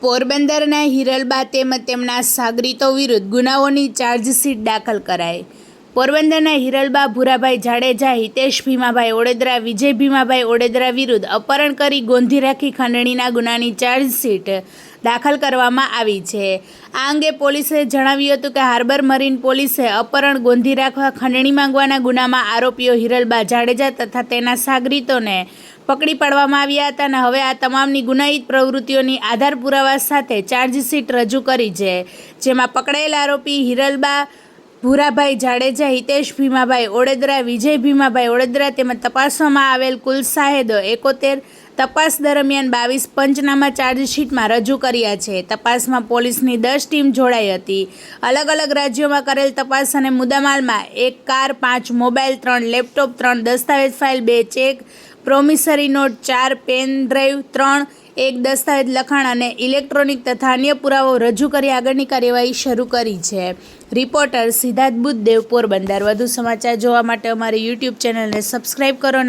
પોરબંદરના હિરલબા તેમજ તેમના સાગરીતો વિરુદ્ધ ગુનાઓની ચાર્જશીટ દાખલ કરાઈ. પોરબંદરના હિરલબા, ભૂરાભાઈ જાડેજા, હિતેશ ભીમાભાઈ ઓડેદરા, વિજય ભીમાભાઈ ઓડેદરા વિરુદ્ધ અપહરણ કરી ગોંધી રાખી ખંડણીના ગુનાની ચાર્જશીટ દાખલ કરવામાં આવી છે. આ અંગે પોલીસે જણાવ્યું હતું કે હાર્બર મરીન પોલીસે અપહરણ, ગોંધી રાખવા, ખંડણી માંગવાના ગુનામાં આરોપીઓ હિરલબા જાડેજા તથા તેના સાગરીતોને પકડી પાડવામાં આવ્યા હતા અને હવે આ તમામની ગુનાહિત પ્રવૃત્તિઓની આધાર પુરાવા સાથે ચાર્જશીટ રજૂ કરી છે, જેમાં પકડાયેલ આરોપી હિરલબા ભૂરાભાઈ જાડેજા, હિતેશ ભીમાભાઈ ઓડેદરા, વિજય ભીમાભાઈ ઓડેદરા તેમજ તપાસવામાં આવેલ કુલ સાહેદો એકોતેર તપાસ દરમિયાન બાવીસ પંચનામા ચાર્જશીટમાં રજૂ કર્યા છે. તપાસમાં પોલીસની દસ ટીમ જોડાઈ હતી. અલગ અલગ રાજ્યોમાં કરેલ તપાસ અને મુદ્દામાલમાં એક કાર, પાંચ મોબાઈલ, ત્રણ લેપટોપ, ત્રણ દસ્તાવેજ ફાઇલ, બે ચેક પ્રોમિસરી નોટ ચાર, પેન ડ્રાઈવ ત્રણ, એક દસ્તાવેજ લખાણ અને ઇલેક્ટ્રોનિક તથા અન્ય પુરાવો રજૂ કરી આગળની કાર્યવાહી શરૂ કરી છે. રિપોર્ટર સિદ્ધાર્થ બુદ્ધદેવ પોરબંદર. વધુ સમાચાર જોવા માટે અમારી યુટ્યુબ ચેનલને સબસ્ક્રાઈબ કરો